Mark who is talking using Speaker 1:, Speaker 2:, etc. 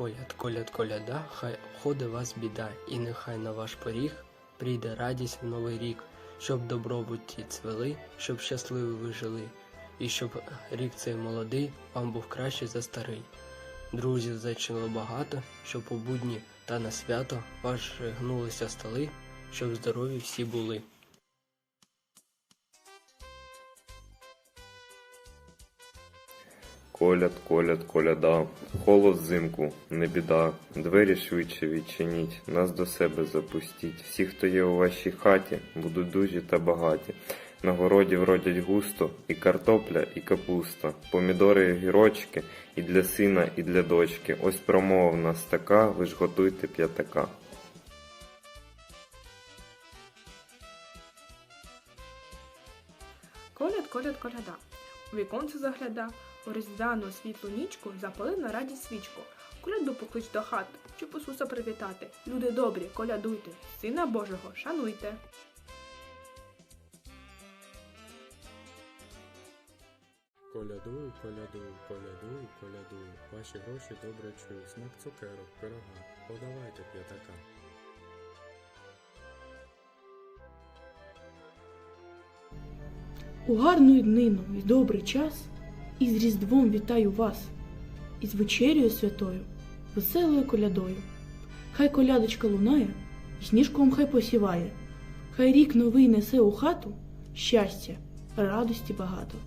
Speaker 1: коляд, коляд, коляда, хай обходи вас біда, і нехай на ваш поріг прийде радість в новий рік, щоб добробуті цвели, щоб щасливі ви жили, і щоб рік цей молодий вам був краще за старий. Друзів зачинило багато, щоб у будні та на свято ваші гнулися столи, щоб здорові всі були.
Speaker 2: Коляд, коляд, коляда, холод взимку, не біда, двері швидше відчиніть, нас до себе запустіть. Всі, хто є у вашій хаті, будуть дужі та багаті. На городі вродять густо і картопля, і капуста, помідори і гірочки, і для сина, і для дочки. Ось промова в нас така, ви ж готуйте п'ятака.
Speaker 3: Коляд, коляд, коляда. У віконце загляда, у різдвяну світлу нічку запали на раді свічку. Коляду поклич до хати, щоб Ісуса привітати. Люди добрі, колядуйте, Сина Божого шануйте.
Speaker 4: Колядую, колядую, колядую, колядую. Ваші гроші добре чую. Смак цукерок, пирога. Подавайте п'ятака.
Speaker 5: У гарну днину і добрий час, із Різдвом вітаю вас, із вечерею святою, веселою колядою. Хай колядочка лунає, і сніжком хай посіває, хай рік новий несе у хату щастя, радості багато.